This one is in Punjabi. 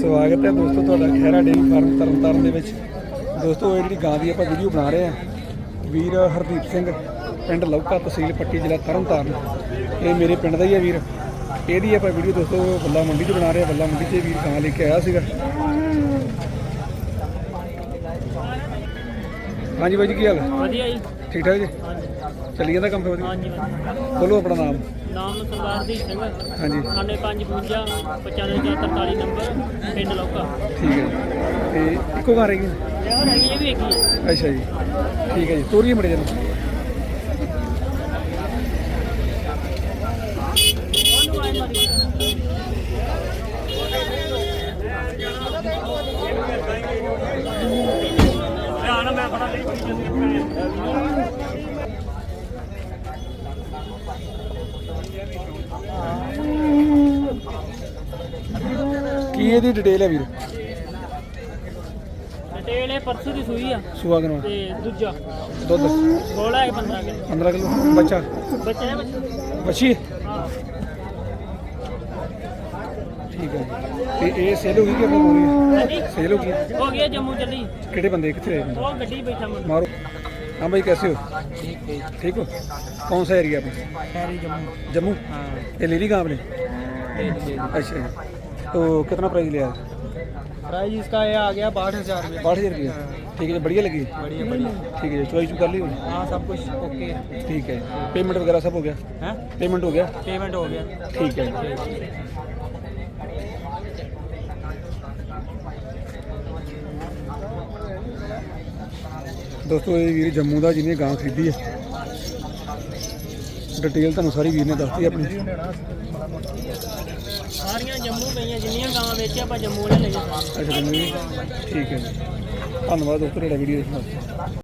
ਸਵਾਗਤ। ਹੈ ਦੋਸਤੋ ਤੁਹਾਡਾ ਖੈਰਾ ਡੇਰੀ ਫਾਰਮ ਤਰਨਤਾਰਨ ਦੇ ਵਿੱਚ। ਦੋਸਤੋ ਇਹ ਜਿਹੜੀ ਗਾਂ ਦੀ ਆਪਾਂ ਵੀਡੀਓ ਬਣਾ ਰਹੇ ਹਾਂ, ਵੀਰ ਹਰਦੀਪ ਸਿੰਘ, ਪਿੰਡ ਲੌਕਾ ਤਹਿਸੀਲ ਪੱਟੀ, ਜ਼ਿਲ੍ਹਾ ਤਰਨਤਾਰਨ। ਇਹ ਮੇਰੇ ਪਿੰਡ ਦਾ ਹੀ ਹੈ ਵੀਰ। ਇਹਦੀ ਆਪਾਂ ਵੀਡੀਓ ਦੋਸਤੋ ਬੱਲਾ ਮੰਡੀ 'ਚ ਬਣਾ ਰਹੇ ਹਾਂ। ਬੱਲਾ ਮੰਡੀ 'ਚ ਇਹ ਵੀਰ ਗਾਂ ਲੈ ਕੇ ਆਇਆ ਸੀਗਾ। ਹਾਂਜੀ ਬਾਈ ਜੀ ਕੀ ਹਾਲ? ਹੈ ਵਧੀਆ ਜੀ। ਠੀਕ ਠਾਕ ਜੀ? ਹਾਂਜੀ। ਚੱਲੀ ਜਾਂਦਾ ਕੰਮ ਫਿਰ ਵਧੀਆ? ਹਾਂਜੀ ਵਧੀਆ। ਬੋਲੋ ਆਪਣਾ ਨਾਮ। ਨਾਮ ਸਰਦਾਰ ਦੀ ਸਿੰਘ। ਹਾਂਜੀ। ਸਾਡੇ 552 9543 ਨੰਬਰ ਪਿੰਡ ਲੋਕਾ। ਠੀਕ ਹੈ ਜੀ। ਤੇ ਇੱਕੋ ਘਰ ਹੈਗੀ? ਯਾਰ ਹੈਗੀ ਇਹ ਵੀ ਹੈਗੀ ਹੈ। ਅੱਛਾ ਜੀ। ਠੀਕ ਹੈ ਜੀ। ਤੋਰੀਏ ਮੜੇ ਜਨ। ਕੀ ਇਹਦੀ ਡਿਟੇਲ ਹੈ ਵੀਰ? ਡਿਟੇਲ ਇਹ ਪਰਸੋਂ ਦੀ ਸੂਈ ਆ। ਸੁਹਾਗਨ ਤੇ ਦੂਜਾ। ਦੁੱਧ। ਗੋਲਾ ਹੈ 15 ਕਿਲੋ। 15 ਕਿਲੋ। ਬੱਚਾ? ਬੱਚਾ ਹੈ ਬੱਚਾ। ਬੱਚੀ? ਹਾਂ। ਠੀਕ ਹੈ ਤੇ ਇਹ ਸੇਲ ਹੋ ਗਈ ਕਿ ਆਪਾਂ ਬੋਲੀ ਹਾਂਜੀ। ਸੇਲ ਹੋ ਗਈ। ਹੋ ਗਿਆ ਜੰਮੂ ਚੱਲੀ। ਕਿਹੜੇ ਬੰਦੇ? ਕਿੱਥੇ ਰਹੇ ਉਹ ਗੱਡੀ ਬੈਠਾ मारो हाँ भाई कैसे हो ठीक है ठीक हो कौन सा एरिया आपने खैर जम्मू जम्मू हाँ ये ले ली कहाँ आपने ले लीजिए अच्छा तो कितना प्राइस लिया प्राइस इसका ये आ गया बारह हज़ार रुपये बारह हज़ार रुपया ठीक है बढ़िया लगी बढ़िया बढ़िया ठीक है चॉइस कर ली होगी हाँ सब कुछ ओके है ठीक है पेमेंट वगैरह सब हो गया हैं पेमेंट हो गया पेमेंट हो गया ठीक है ਦੋਸਤੋ ਇਹ ਵੀਰ ਜੰਮੂ ਦਾ ਜਿਹਨੇ ਗਾਂ ਖਰੀਦੀ ਹੈ ਡਿਟੇਲ ਤੁਹਾਨੂੰ ਸਾਰੀ ਵੀਰ ਨੇ ਦੱਸਤੀ ਆਪਣੀ ਸਾਰੀਆਂ ਜੰਮੂ ਗਈਆਂ ਜਿੰਨੀਆਂ ਗਾਵਾਂ ਵੇਚੀਆਂ ਆਪਾਂ ਜੰਮੂ ਲੈ ਲਈਆਂ ਅੱਛਾ ਜੰਮੂ? ਠੀਕ ਹੈ ਜੀ। ਧੰਨਵਾਦ ਦੋਸਤੋ ਤੁਹਾਡਾ ਵੀਡੀਓ ਦੇਖਣ ਵਾਸਤੇ